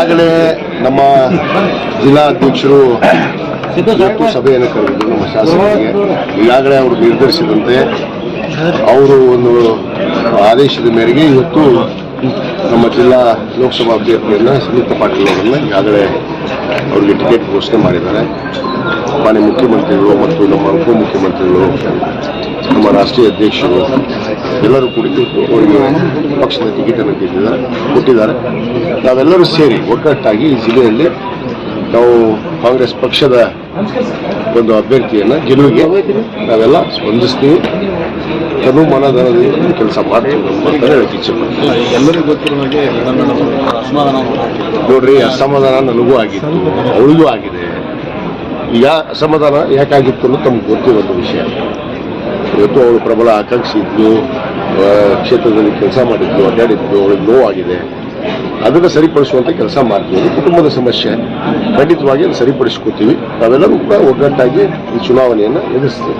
ಈಗಾಗಲೇ ನಮ್ಮ ಜಿಲ್ಲಾ ಅಧ್ಯಕ್ಷರು ಇವತ್ತು ಸಭೆಯನ್ನು ಕರೆದಿದ್ದು ನಮ್ಮ ಶಾಸಕರಿಗೆ. ಈಗಾಗಲೇ ಅವರು ನಿರ್ಧರಿಸಿದಂತೆ ಅವರು ಒಂದು ಆದೇಶದ ಮೇರೆಗೆ ಇವತ್ತು ನಮ್ಮ ಜಿಲ್ಲಾ ಲೋಕಸಭಾ ಅಭ್ಯರ್ಥಿಯನ್ನ ಸುನೀತಾ ಪಾಟೀಲ್ ಅವರನ್ನು ಈಗಾಗಲೇ ಅವರಿಗೆ ಟಿಕೆಟ್ ಘೋಷಣೆ ಮಾಡಿದ್ದಾರೆ. ಮಾನ್ಯ ಮುಖ್ಯಮಂತ್ರಿಗಳು ಮತ್ತು ನಮ್ಮ ಉಪಮುಖ್ಯಮಂತ್ರಿಗಳು ನಮ್ಮ ರಾಷ್ಟ್ರೀಯ ಅಧ್ಯಕ್ಷರು ಎಲ್ಲರೂ ಕೂಡ ಪಕ್ಷದ ಟಿಕೆಟನ್ನು ಕೊಟ್ಟಿದ್ದಾರೆ ಕೊಟ್ಟಿದ್ದಾರೆ. ನಾವೆಲ್ಲರೂ ಸೇರಿ ಒಗ್ಗಟ್ಟಾಗಿ ಈ ಜಿಲ್ಲೆಯಲ್ಲಿ ನಾವು ಕಾಂಗ್ರೆಸ್ ಪಕ್ಷದ ಒಂದು ಅಭ್ಯರ್ಥಿಯನ್ನು ಗೆಲುವಿಗೆ ನಾವೆಲ್ಲ ಸ್ಪಂದಿಸ್ತೀವಿ. ತನು ಮನಧನದಿಂದ ಕೆಲಸ ಮಾಡ್ತೀವಿ ಅಂತ ಹೇಳಕ್ಕೆ ಇಚ್ಛೆಪಡ್ತೀನಿ. ಎಲ್ಲರಿಗೂ ಗೊತ್ತಿರೋ ಹಾಗೆ ನೋಡ್ರಿ ಅಸಮಾಧಾನ ನನಗೂ ಆಗಿತ್ತು ಅವಳಿಗೂ ಆಗಿದೆ. ಈಗ ಅಸಮಾಧಾನ ಯಾಕಾಗಿತ್ತು ಅನ್ನೋದು ತಮ್ಗೆ ಗೊತ್ತಿರೋದು ವಿಷಯ. ಇವತ್ತು ಅವಳು ಪ್ರಬಲ ಆಕಾಂಕ್ಷಿ ಇದ್ದು ಆ, ಕ್ಷೇತ್ರದಲ್ಲಿ ಕೆಲಸ ಮಾಡಿದ್ದು ಅಡ್ಡಾಡಿದ್ದು ಅವಳಿಗೆ ನೋವಾಗಿದೆ. ಅದನ್ನು ಸರಿಪಡಿಸುವಂಥ ಕೆಲಸ ಮಾಡ್ತೀವಿ ಕುಟುಂಬದ ಸಮಸ್ಯೆ. ಖಂಡಿತವಾಗಿ ಅದನ್ನು ಸರಿಪಡಿಸ್ಕೋತೀವಿ. ನಾವೆಲ್ಲರೂ ಕೂಡ ಒಗ್ಗಟ್ಟಾಗಿ ಈ ಚುನಾವಣೆಯನ್ನು ಎದುರಿಸ್ತೀವಿ.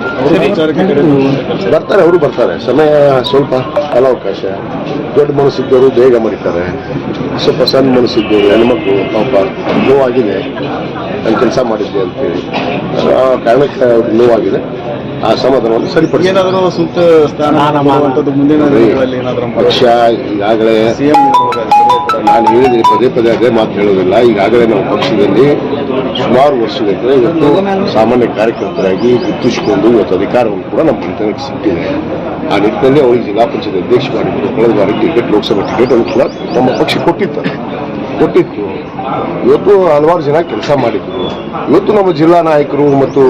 ಬರ್ತಾರೆ ಅವರು ಬರ್ತಾರೆ. ಸಮಯ ಸ್ವಲ್ಪ ಕಾಲಾವಕಾಶ ದೊಡ್ಡ ಮನಸ್ಸಿದ್ದವರು ಬೇಗ ಮರಿತಾರೆ. ಸ್ವಲ್ಪ ಸಣ್ಣ ಮನಸ್ಸಿದ್ದವರು ಹೆಣ್ಮಕ್ಳು ಪಾಪ ನೋವಾಗಿದೆ. ನಾನು ಕೆಲಸ ಮಾಡಿದ್ದೆ ಅಂತೇಳಿ. ಆ ಕಾರಣಕ್ಕೆ ಅವ್ರಿಗೆ ನೋವಾಗಿದೆ. ಆ ಸಮಾಧಾನವನ್ನು ಸರಿಪಡಿಸಿ. ಏನಾದರೂ ಸೂಕ್ತ ಸ್ಥಾನ ಮಾಡುವಂಥದ್ದು ಮುಂದಿನ ದಿನಗಳಲ್ಲಿ ಏನಾದರೂ ಪಕ್ಷ ಈಗಾಗಲೇ ಸಿಎಂ ನಾನು ಹೇಳಿದ್ದೀನಿ ಪದೇ ಪದೇ ಅದೇ ಮಾತು ಹೇಳೋದಿಲ್ಲ ಈಗಾಗಲೇ ನಾವು ಪಕ್ಷದಲ್ಲಿ ಸುಮಾರು ವರ್ಷಗಳಿಂದ ಇವತ್ತು ಸಾಮಾನ್ಯ ಕಾರ್ಯಕರ್ತರಾಗಿ ಗುರುತಿಸಿಕೊಂಡು ಇವತ್ತು ಅಧಿಕಾರವನ್ನು ಕೂಡ ನಮ್ಮ ಮಂತ್ರಿಗೆ ಸಿಕ್ಕಿದೆ. ಆ ನಿಟ್ಟಿನಲ್ಲಿ ಅವರಿಗೆ ಜಿಲ್ಲಾ ಪಂಚಾಯತ್ ಅಧ್ಯಕ್ಷ ಮಾಡಿದ್ರು ಕಳೆದ ಬಾರಿ ಟಿಕೆಟ್ ಲೋಕಸಭಾ ಟಿಕೆಟ್ ಅನ್ನು ಕೂಡ ನಮ್ಮ ಪಕ್ಷ ಕೊಟ್ಟಿತ್ತು ಕೊಟ್ಟಿತ್ತು. ಇವತ್ತು ಹಲವಾರು ಜನ ಕೆಲಸ ಮಾಡಿದ್ರು. ಇವತ್ತು ನಮ್ಮ ಜಿಲ್ಲಾ ನಾಯಕರು ಮತ್ತು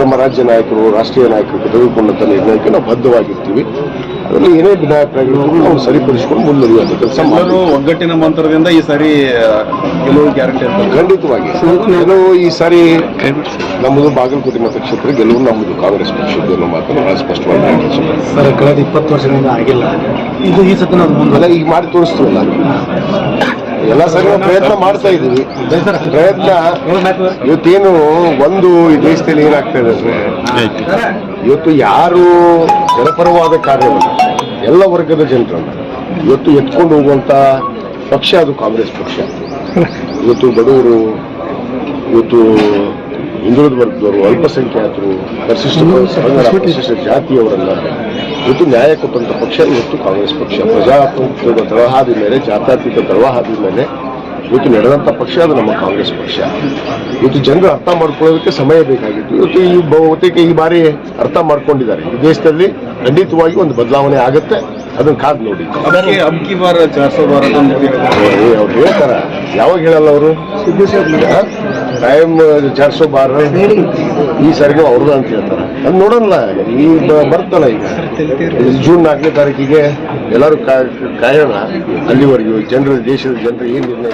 ನಮ್ಮ ರಾಜ್ಯ ನಾಯಕರು ರಾಷ್ಟ್ರೀಯ ನಾಯಕರು ತೆಗೆದುಕೊಂಡಂಥ ನಿರ್ಣಯಕ್ಕೆ ನಾವು ಬದ್ಧವಾಗಿರ್ತೀವಿ. ಅದರಲ್ಲಿ ಏನೇ ಭಿನ್ನಾಭಿಪ್ರಾಯಗಳು ನಾವು ಸರಿಪಡಿಸಿಕೊಂಡು ಮುಂದುವರಿಯುವಂಥ ಕೆಲಸ ಒಗ್ಗಟ್ಟಿನ ಮಂತ್ರದಿಂದ ಈ ಸಾರಿ ಗೆಲುವು ಗ್ಯಾರಂಟಿ ಖಂಡಿತವಾಗಿ. ಗೆಲುವು ಈ ಸಾರಿ ನಮ್ಮದು ಬಾಗಲಕೋಟೆ ಮತಕ್ಷೇತ್ರ ಗೆಲುವು ನಮ್ಮದು ಕಾಂಗ್ರೆಸ್ ಪಕ್ಷದ್ದು ಅನ್ನೋ ಮಾತನ್ನು ಬಹಳ ಸ್ಪಷ್ಟವಾಗಿ ಸರ್ ಕಳೆದ ಇಪ್ಪತ್ತು ವರ್ಷದಿಂದ ಆಗಿಲ್ಲ. ಇದು ಈ ಸತಿ ನಾವು ಮುಂದೆ ಈಗ ಮಾಡಿ ತೋರಿಸ್ತೀವಲ್ಲ? ಎಲ್ಲ ಸರಿ ಪ್ರಯತ್ನ ಮಾಡ್ತಾ ಇದ್ದೀವಿ. ಪ್ರಯತ್ನ ಇವತ್ತೇನು ಒಂದು ಈ ದೇಶದಲ್ಲಿ ಏನಾಗ್ತಾ ಇದೆ ಇವತ್ತು ಯಾರು ಜನಪರವಾದ ಕಾರ್ಯವನ್ನು ಎಲ್ಲ ವರ್ಗದ ಜನರನ್ನು ಇವತ್ತು ಎತ್ಕೊಂಡು ಹೋಗುವಂತ ಪಕ್ಷ ಅದು ಕಾಂಗ್ರೆಸ್ ಪಕ್ಷ. ಇವತ್ತು ಬಡವರು, ಇವತ್ತು ಹಿಂದುಳಿದ ವರ್ಗದವರು ಅಲ್ಪಸಂಖ್ಯಾತರು ಪರಿಶಿಷ್ಟ ಪರಿಶಿಷ್ಟ ಜಾತಿಯವರನ್ನ ಇವತ್ತು ನ್ಯಾಯ ಕೊಟ್ಟಂತ ಪಕ್ಷ ಇವತ್ತು ಕಾಂಗ್ರೆಸ್ ಪಕ್ಷ. ಪ್ರಜಾಪ್ರಭುತ್ವದ ಪ್ರವಾಹದ ಮೇಲೆ ಜಾತ್ಯಾತೀತ ಪ್ರವಾಹದ ಮೇಲೆ ಇವತ್ತು ನಡೆದಂತ ಪಕ್ಷ ಅದು ನಮ್ಮ ಕಾಂಗ್ರೆಸ್ ಪಕ್ಷ. ಇವತ್ತು ಜನರು ಅರ್ಥ ಮಾಡ್ಕೊಳ್ಳೋದಕ್ಕೆ ಸಮಯ ಬೇಕಾಗಿತ್ತು. ಇವತ್ತು ಈ ಬಹುತೇಕ ಈ ಬಾರಿ ಅರ್ಥ ಮಾಡ್ಕೊಂಡಿದ್ದಾರೆ. ಈ ದೇಶದಲ್ಲಿ ಖಂಡಿತವಾಗಿ ಒಂದು ಬದಲಾವಣೆ ಆಗುತ್ತೆ. ಅದನ್ನ ಕಾದ್ ನೋಡಿ. ಅವ್ರು ಹೇಳ್ತಾರ. ಯಾವಾಗ ಹೇಳಲ್ಲ ಅವರು? ಟೈಮ್ ಚಾರ್ ಸೋ ಈ ಸರಿಗೆ ಅವ್ರದ್ದು ಅಂತ ಹೇಳ್ತಾರೆ. ಅದು ನೋಡೋಣ ಈ ಬರ್ತಲ್ಲ ಈಗ. ಜೂನ್ ನಾಲ್ಕನೇ ತಾರೀಕಿಗೆ ಎಲ್ಲರೂ ಕಾಯೋಣ. ಅಲ್ಲಿವರೆಗೂ ಜನರ, ದೇಶದ ಜನರು ಏನ್ ನಿರ್ಣಯ